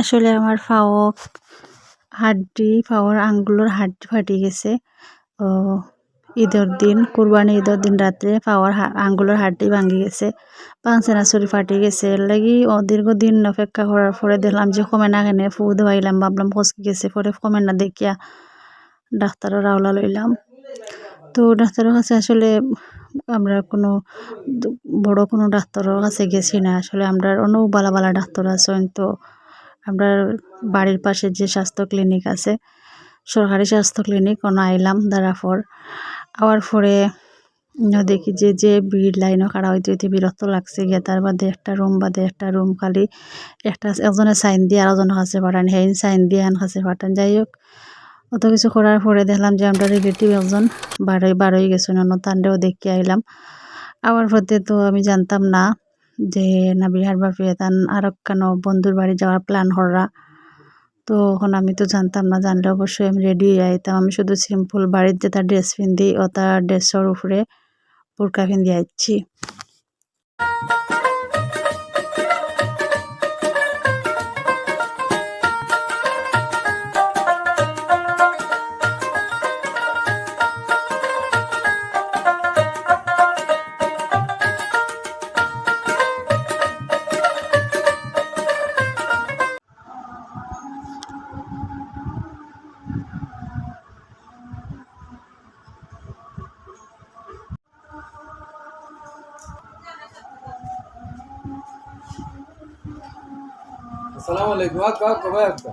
আসলে আমার ফাও হাড্ডি ফাওয়ার আঙ্গুলোর হাড্ডি ফাটি গেছে। ঈদের দিন কুরবানি ঈদের দিন রাত্রে পাওয়ার আঙ্গুলের হাড্ডি ভাঙ্গি গেছে পাংসেনা ছুরি ফাটি গেছে। এর লাগি ও দীর্ঘদিন অপেক্ষা করার পরে দেখলাম যে কমে না কেনে ফু দেওয়াইলাম ভাবলাম ফসকে গেছে, পরে কমে না দেখিয়া ডাক্তারের রাওলা লইলাম। তো ডাক্তারের কাছে আসলে আমরা কোনো বড় কোনো ডাক্তারের কাছে গেছি না। আসলে আমরা অনেক বালা বালা ডাক্তার আছেন, তো আমরা বাড়ির পাশে যে স্বাস্থ্য ক্লিনিক আছে, সরকারি স্বাস্থ্য ক্লিনিক ওনা আইলাম দাঁড়াফর আওয়ার ইনো দেখি যে যে ভিড় লাইনও খাড়া হইতে হইতে বিরক্ত লাগছে গিয়া। তার বাদে একটা রুম, বাদে একটা রুম খালি। একটা একজনে সাইন দিয়ে আর একজনের কাছে পাঠান। হেইন সাইন দিয়ে আন কাছে পাঠান। যাই হোক, অত কিছু করার পরে দেখলাম যে, আমরা রিলেটিভ একজন বারোই বারোই গেছে। অন্য তান্ডেও দেখে আইলাম। আবার পথে তো আমি জানতাম না যে, না বিহার বাপে, তান আর কেন বন্ধুর বাড়ি যাওয়ার প্ল্যান হররা। তো এখন আমি তো জানতাম না, জানলে অবশ্যই আমি রেডি হয়ে আইতাম। আমি শুধু সিম্পল বাড়িতে তার ড্রেস পিন্দি ও তার ড্রেসের উপরে বোরকা পিন্দি আইছি আসসালামু আলাইকুম। কবে একটা